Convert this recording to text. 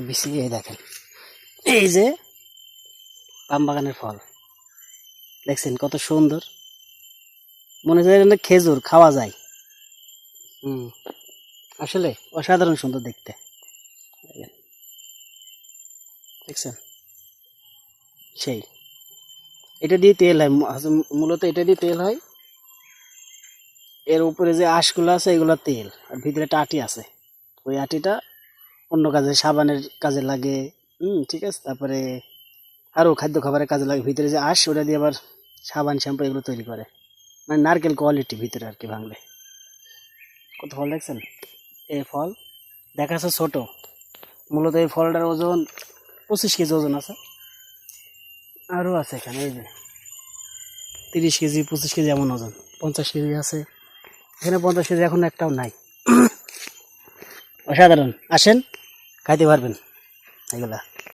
বেশি এই দেখেন। এই যে পাম বাগানের ফল। দেখছেন কত সুন্দর। মনে হয় যেন খেজুর খাওয়া যায়। হুম, আসলে অসাধারণ সুন্দর দেখতে। দেখছেন? সেই। এটা দিয়ে তেল হয়। মূলত এটা দিয়ে তেল হয়। এর উপরে যে আঁশগুলো আছে, এগুলো তেল। আর ভিতরে একটা আটি আছে। ওই আটিটা অন্য কাজে, সাবানের কাজে লাগে। হুম, ঠিক আছে, তারপরে আরও খাদ্য খাবারের কাজে লাগে। ভিতরে যে আঁশ, ওটা দিয়ে আবার সাবান, শ্যাম্পু এগুলো তৈরি করে। মানে নারকেল কোয়ালিটি ভিতরে আর কি ভাঙলে। কত ফল দেখছেন? এই ফল দেখা যাচ্ছে ছোট। মূলত এই ফলটার ওজন পঁচিশ কেজি ওজন আছে। আরও আছে এখানে, এই যে তিরিশ কেজি, পঁচিশ কেজি এমন ওজন। পঞ্চাশ কেজি আছে। এখানে পঞ্চাশ কেজি এখন একটাও নাই। অসাধারণ। আসেন। খাইতে পারবেন এগুলা